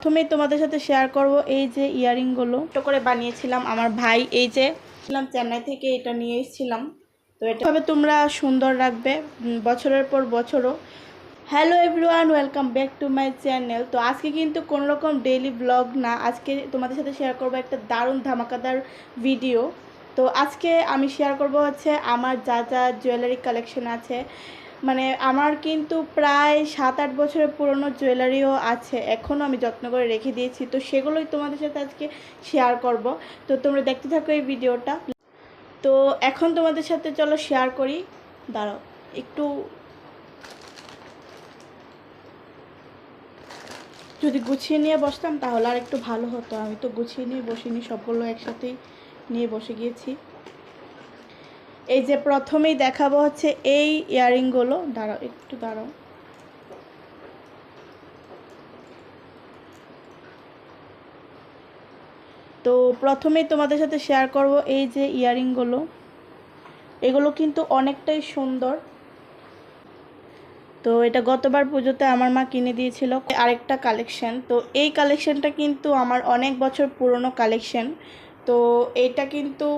প্রথমেই তোমাদের সাথে শেয়ার করব এই যে ইয়ারিংগুলো। ছোটো করে বানিয়েছিলাম আমার ভাই, এই যে চেন্নাই থেকে এটা নিয়ে এসেছিলাম। তো এটা ভাবে তোমরা সুন্দর রাখবে বছরের পর বছরও। Hello everyone welcome back to my channel তো আজকে কিন্তু কোনো রকম ডেইলি ব্লগ না, আজকে তোমাদের সাথে শেয়ার করব একটা দারুণ ধামাকাদার ভিডিও তো আজকে আমি শেয়ার করব হচ্ছে আমার যা যা জুয়েলারি কালেকশন আছে। মানে আমার কিন্তু প্রায় সাত আট বছরের পুরনো জুয়েলারিও আছে। এখনও আমি যত্ন করে রেখে দিয়েছি। তো সেগুলোই তোমাদের সাথে আজকে শেয়ার করব। তো তোমরা দেখতে থাকো এই ভিডিওটা তো এখন তোমাদের সাথে চলো শেয়ার করি। দাঁড়াও, একটু যদি গুছিয়ে নিয়ে বসতাম তাহলে আর একটু ভালো হতো। আমি তো গুছিয়ে নিয়ে বসিনি, সবগুলো একসাথেই নিয়ে বসে গিয়েছি। এই যে প্রথমেই দেখাবো হচ্ছে এই ইয়ারিংগুলো। দাঁড়াও, একটু দাঁড়াও। তো প্রথমেই তোমাদের সাথে শেয়ার করব এই যে ইয়ারিংগুলো। এগুলো কিন্তু অনেকটাই সুন্দর। তো এটা গতবার পুজোতে আমার মা কিনে দিয়েছিল আরেকটা কালেকশন তো এই কালেকশনটা কিন্তু আমার অনেক বছর পুরনো কালেকশন তো এটা কিন্তু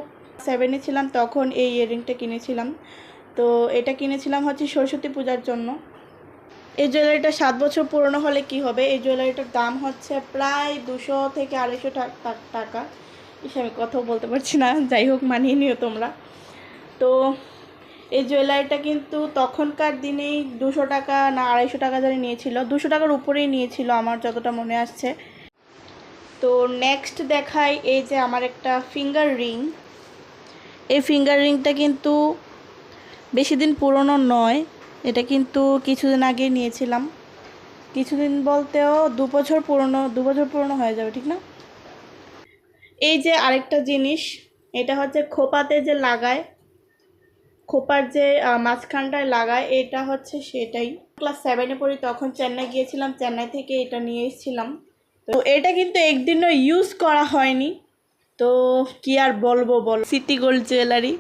সেভেনে ছিলাম, তখন এই ইয়ারিংটা কিনেছিলাম। তো এটা কিনেছিলাম হচ্ছে সরস্বতী পূজার জন্য। এই জুয়েলারিটা সাত বছর পুরনো হলে কি হবে? এই জুয়েলারিটার দাম হচ্ছে প্রায় দুশো থেকে আড়াইশো টাকা। ইস, আমি কথাও বলতে পারছি না। যাই হোক, মানিয়ে নিও তোমরা। তো এই জুয়েলারিটা কিন্তু তখনকার দিনেই দুশো টাকা না আড়াইশো টাকা জানি নিয়েছিল। দুশো টাকার উপরেই নিয়েছিল আমার যতটা মনে আসছে। তো নেক্সট দেখাই এই যে আমার একটা ফিঙ্গার রিং এই ফিঙ্গার রিংটা কিন্তু বেশি দিন পুরনো নয়। এটা কিন্তু কিছুদিন আগে নিয়েছিলাম। কিছুদিন বলতেও দু বছর পুরনো, দু বছর পুরনো হয়ে যাবে, ঠিক না? এই যে আরেকটা জিনিস, এটা হচ্ছে খোপাতে যে লাগায়, খোপার যে মাঝখানটায় লাগায়, এটা হচ্ছে সেটাই। ক্লাস সেভেনে পড়ি, তখন চেন্নাই গিয়েছিলাম, চেন্নাই থেকে এটা নিয়ে এসেছিলাম। তো এটা কিন্তু একদিনও ইউজ করা হয়নি। তো কি আর বলব বল সিটি গোল্ড জুয়েলারি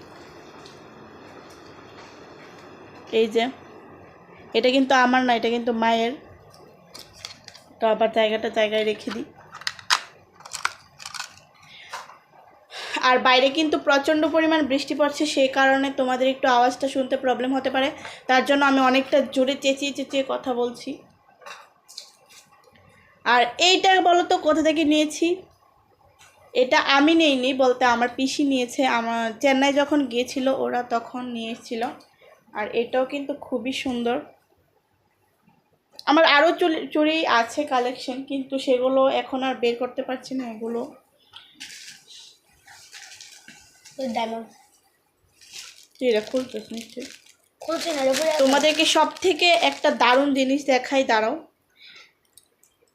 এই যে, এটা কিন্তু আমার না, এটা কিন্তু মায়ের। তো আবার জায়গাটা জায়গায় রেখে দিই। আর বাইরে কিন্তু প্রচণ্ড পরিমাণ বৃষ্টি পড়ছে সেই কারণে তোমাদের একটু আওয়াজটা শুনতে প্রবলেম হতে পারে। তার জন্য আমি অনেকটা জোরে চেঁচিয়ে চেঁচিয়ে কথা বলছি। আর এইটা বলো তো, কোথা থেকে নিয়েছি? এটা আমি নেইনি বলতে আমার পিসি নিয়েছে আমার চেন্নাই যখন গিয়েছিল ওরা তখন নিয়ে এসেছিল আর এটাও কিন্তু খুবই সুন্দর। আমার আরও চুরি চুড়ি আছে কালেকশন কিন্তু সেগুলো এখন আর বের করতে পারছি না এগুলো। তোমাদেরকে সব থেকে একটা দারুণ জিনিস দেখাই দাঁড়াও।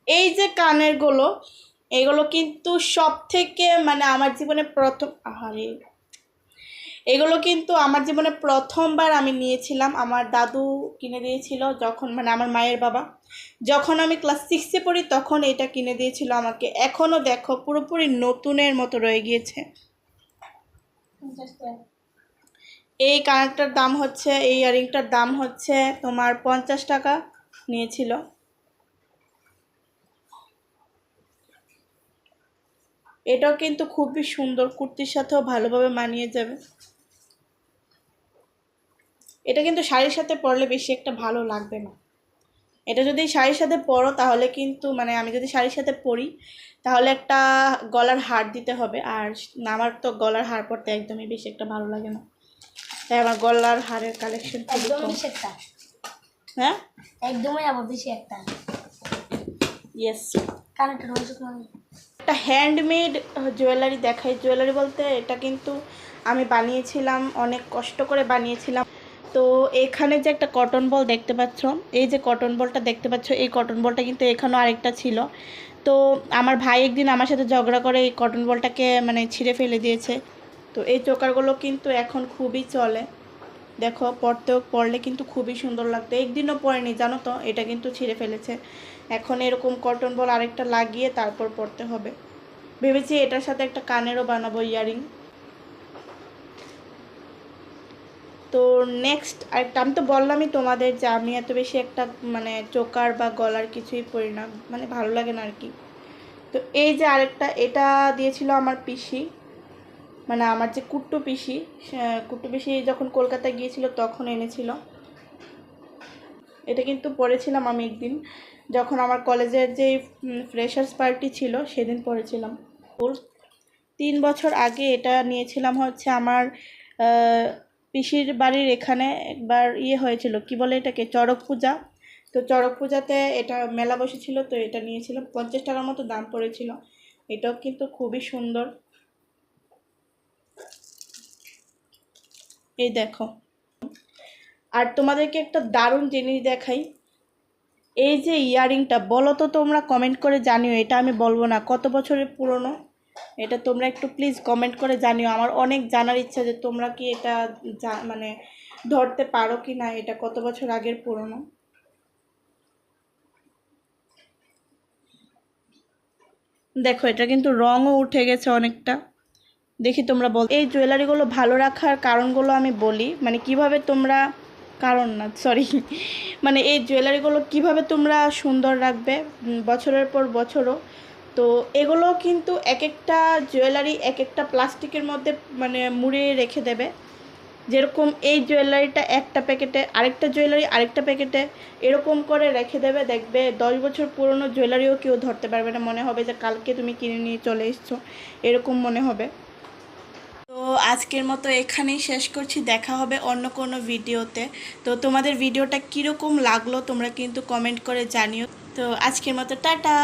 এই যে কানেরগুলো এগুলো কিন্তু সব থেকে মানে আমার জীবনে প্রথম আহারে। এগুলো কিন্তু আমার জীবনে প্রথমবার আমি নিয়েছিলাম। আমার দাদু কিনে দিয়েছিল যখন মানে আমার মায়ের বাবা। যখন আমি ক্লাস সিক্সে পড়ি তখন এটা কিনে দিয়েছিল আমাকে। এখনও দেখো পুরোপুরি নতুনের মতো রয়ে গিয়েছে। এই কানেরটার দাম হচ্ছে এই ইয়ারিংটার দাম হচ্ছে তোমার পঞ্চাশ টাকা নিয়েছিল। এটাও কিন্তু খুবই সুন্দর কুর্তির সাথেও ভালোভাবে মানিয়ে যাবে। এটা কিন্তু শাড়ির সাথে পরলে বেশি একটা ভালো লাগবে না। এটা যদি শাড়ির সাথে পরো তাহলে কিন্তু মানে আমি যদি শাড়ির সাথে পরি তাহলে একটা গলার হার দিতে হবে। আর আমার তো গলার হার পরতে একদমই বেশি একটা ভালো লাগে না। তাই আমার গলার হারের কালেকশন একদম একটা। হ্যাঁ? একদমই আবার বেশি একটা। ইয়েস কানেক্ট একটা হ্যান্ডমেড জুয়েলারি দেখাই। জুয়েলারি বলতে এটা কিন্তু আমি বানিয়েছিলাম, অনেক কষ্ট করে বানিয়েছিলাম। তো এখানে যে একটা কটন বল দেখতে পাচ্ছ, এই যে কটন বলটা দেখতে পাচ্ছ, এই কটন বলটা কিন্তু এখানেও আরেকটা ছিল। তো আমার ভাই একদিন আমার সাথে ঝগড়া করে এই কটন বলটাকে মানে ছিঁড়ে ফেলে দিয়েছে। তো এই চোকারগুলো কিন্তু এখন খুবই চলে। দেখো পড়তেও পরলে কিন্তু খুবই সুন্দর লাগতো। একদিনও পরেনি জানো তো, এটা কিন্তু ছিঁড়ে ফেলেছে। এখন এরকম কটন বল আরেকটা লাগিয়ে তারপর পরতে হবে। ভেবেছি এটার সাথে একটা কানেরও বানাবো, ইয়ারিং। তো নেক্সট আরেকটা, আমি তো বললামই তোমাদের যে আমি এত বেশি একটা মানে চোকার বা গলার কিছুই পরি না। মানে ভালো লাগে না আর কি। তো এই যে আরেকটা, এটা দিয়েছিল আমার পিসি। মানে আমার যে কুট্টু পিসি কুট্টু পিসি যখন কলকাতায় গিয়েছিল তখন এনেছিল। এটা কিন্তু পড়েছিলাম আমি একদিন। যখন আমার কলেজের যে ফ্রেশার্স পার্টি ছিল সেদিন পড়েছিলাম। তিন বছর আগে এটা নিয়েছিলাম হচ্ছে আমার পিসির বাড়ির এখানে একবার ইয়ে হয়েছিল। কি বলে এটাকে? চড়ক পূজা। তো চড়ক পূজাতে এটা মেলা বসেছিল, তো এটা নিয়েছিলাম। পঞ্চাশ টাকার মতো দাম পড়েছিল। এটাও কিন্তু খুবই সুন্দর। এই দেখো। আর তোমাদেরকে একটা দারুণ জিনিস দেখাই। এই যে ইয়ারিংটা, বলো তো তোমরা কমেন্ট করে জানিও, এটা আমি বলব না, কত বছরের পুরনো? এটা তোমরা একটু প্লিজ কমেন্ট করে জানিও। আমার অনেক জানার ইচ্ছা যে তোমরা কি এটা মানে ধরতে পারো কি না এটা কত বছর আগের পুরনো? দেখো, এটা কিন্তু রঙও উঠে গেছে অনেকটা। দেখি তোমরা বল এই জুয়েলারিগুলো ভালো রাখার কারণগুলো আমি বলি। মানে কীভাবে তোমরা কারণ না সরি মানে এই জুয়েলারিগুলো কীভাবে তোমরা সুন্দর রাখবে বছরের পর বছরও। তো এগুলো কিন্তু এক একটা জুয়েলারি এক একটা প্লাস্টিকের মধ্যে মানে মুড়ে রেখে দেবে। যেরকম এই জুয়েলারিটা একটা প্যাকেটে আরেকটা জুয়েলারি আরেকটা প্যাকেটে এরকম করে রেখে দেবে। দেখবে দশ বছর পুরনো জুয়েলারিও কেউ ধরতে পারবে না। মনে হবে যে কালকে তুমি কিনে নিয়ে চলে এসছো। এরকম মনে হবে। আজকের মতো এখানেই শেষ করছি। দেখা হবে অন্য কোনো ভিডিওতে। তো তোমাদের ভিডিওটা কীরকম লাগল তোমরা কিন্তু কমেন্ট করে জানিও। তো আজকের মতো টাটা।